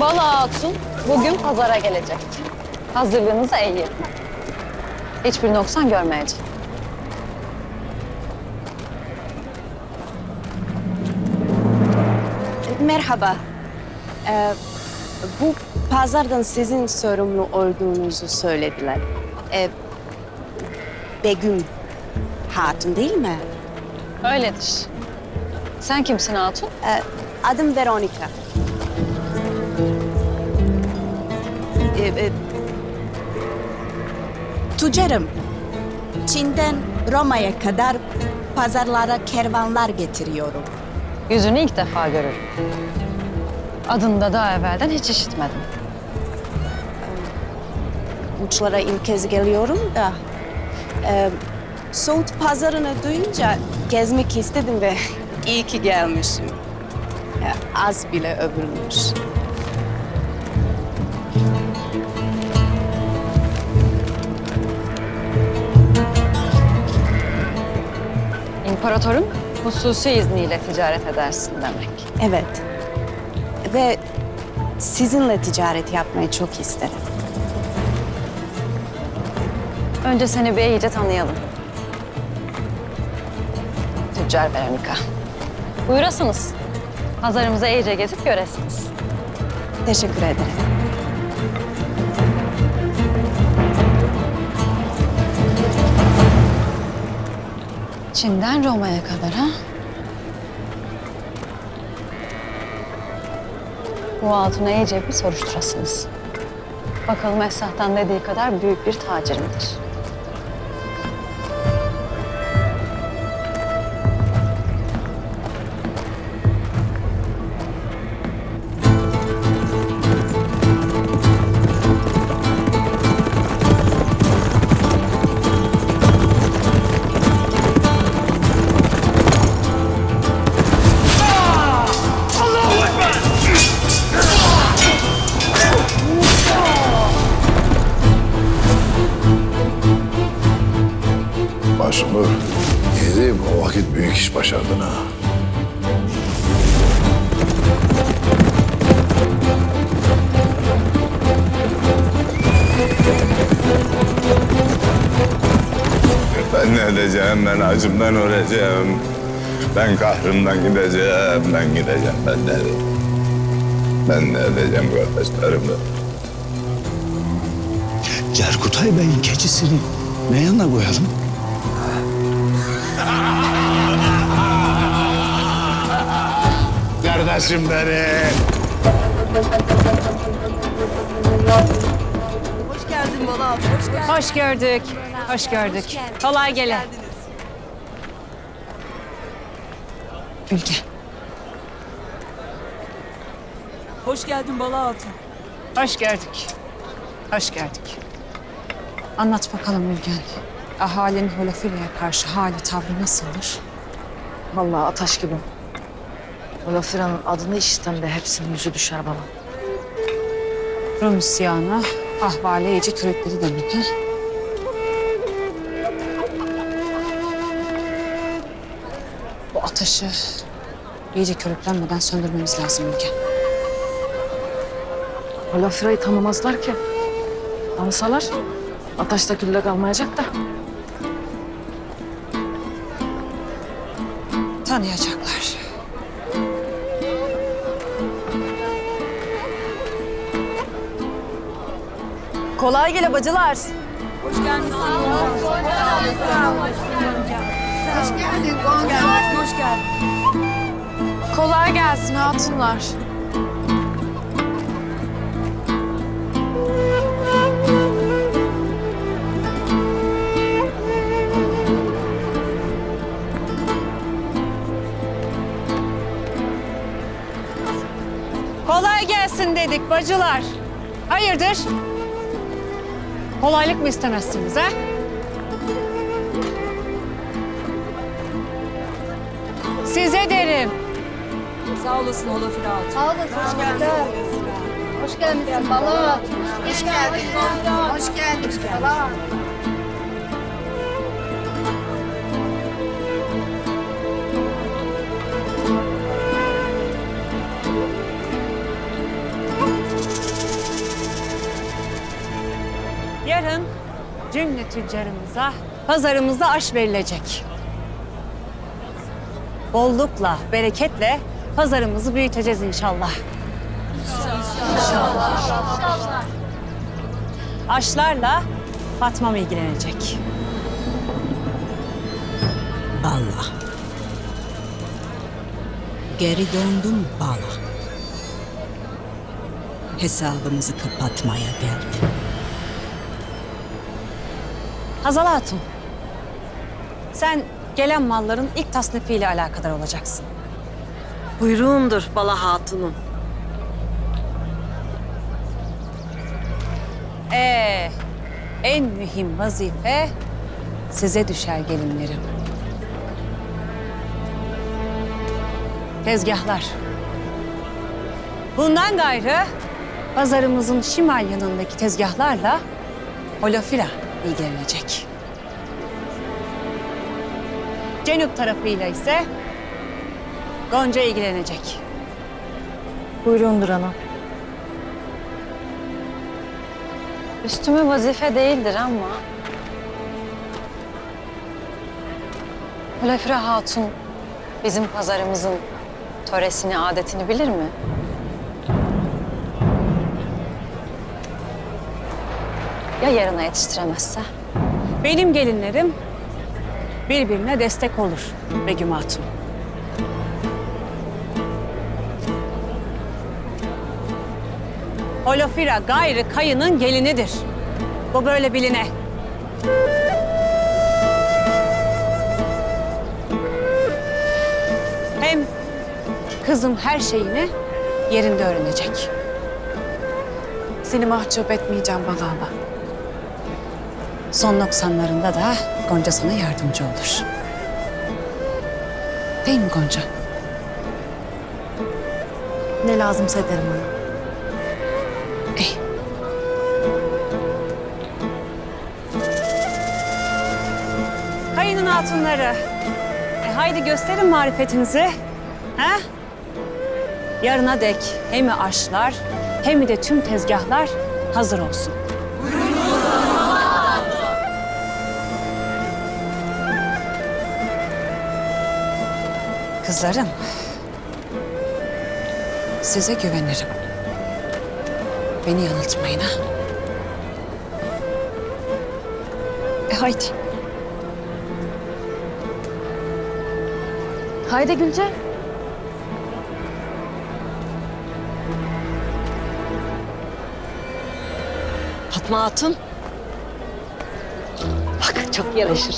Bala Hatun bugün pazara gelecek. Hazırlığınızı yapın. Hiçbir noksan görmeyecek. Merhaba. Ee, bu pazardan sizin sorumlu olduğunuzu söylediler. Ee, Begüm Hatun değil mi? Öyledir. Sen kimsin Hatun? Ee, adım Veronica. Ee, e, tüccarım. Çin'den Roma'ya kadar pazarlara kervanlar getiriyorum. Yüzünü ilk defa görürüm. Adını da daha evvelden hiç işitmedim. uçlara ilk kez geliyorum da e, Suud pazarını duyunca gezmek istedim ve iyi ki gelmişim. E, az bile övülmüş. İmparatorun hususi izniyle ticaret edersin demek. Evet. Ve sizinle ticaret yapmayı çok isterim. Önce seni bir iyice tanıyalım. Tüccar Veronika. Buyurasınız. Pazarımıza iyice gezip göresiniz. Teşekkür ederim. Çin'den Roma'ya kadar ha? Bu hatuna iyice bir soruşturasınız. Bakalım Esrah'tan dediği kadar büyük bir tacir midir? Yedim o vakit büyük iş başardın ha. Ben ne edeceğim? Ben acımdan öleceğim. Ben kahrımdan gideceğim. Ben gideceğim. Ben ne? Ben ne edeceğim kardeşlerimle? Cerkutay Bey'in keçisini ne yana koyalım? Kardeşim benim. Hoş gördük. Hoş gördük. Kolay gele. Ülke. Hoş geldin Bala Hatun. Hoş gördük. Hoş gördük. Anlat bakalım Ülgen. Ahalinin Holofili'ye karşı hali tavrı nasıldır? Vallahi ataş gibi. Olafira'nın adını işiten de hepsinin yüzü düşer bana. Rum isyanı, ahvali iyice körükledi demek ha? Bu ateşi iyice körüklenmeden söndürmemiz lazım Ülgen. Olafira'yı tanımazlar ki. Tanısalar ataşta külle kalmayacak da. Tanıyacaklar. Kolay gele bacılar. Hoş geldin. Hoş geldin. Hoş geldin. Kolay gelsin hatunlar. Kolay gelsin dedik bacılar. Hayırdır? Kolaylık mı istemezsiniz ha? Size derim. Sağ olasın Olafir Hatun. Sağ olun. Hoş geldiniz. Hoş geldiniz. Bala. Hoş geldiniz. Hoş geldiniz. Bala. Cümle tüccarımıza pazarımızda aş verilecek. Bollukla, bereketle pazarımızı büyüteceğiz inşallah. İnşallah. Aşlarla Fatma'm ilgilenecek. Balla. Geri döndüm Bala. Hesabımızı kapatmaya geldim. Hazal Hatun, sen gelen malların ilk tasnifiyle alakadar olacaksın. Buyruğundur Bala Hatun'um. Ee, en mühim vazife size düşer gelinlerim. Tezgahlar. Bundan gayrı pazarımızın şimal yanındaki tezgahlarla Holofira ilgilenecek. Cenup tarafıyla ise Gonca ilgilenecek. Buyruğundur ana. Üstüme vazife değildir ama... Hulefra Hatun bizim pazarımızın töresini, adetini bilir mi? Ya yarına yetiştiremezse? Benim gelinlerim birbirine destek olur Begüm Hatun. Holofira gayrı kayının gelinidir. Bu böyle biline. Hem kızım her şeyini yerinde öğrenecek. Seni mahcup etmeyeceğim balama. Son noksanlarında da Gonca sana yardımcı olur. Değil mi Gonca? Ne lazımsa ederim ana. İyi. Kayının hatunları. E, haydi gösterin marifetinizi. Ha? Yarına dek hem aşlar hem de tüm tezgahlar hazır olsun. Kızlarım, size güvenirim. Beni yanıltmayın ha. E haydi. Haydi Gülce. Fatma Hatun. Bak çok yaraşır.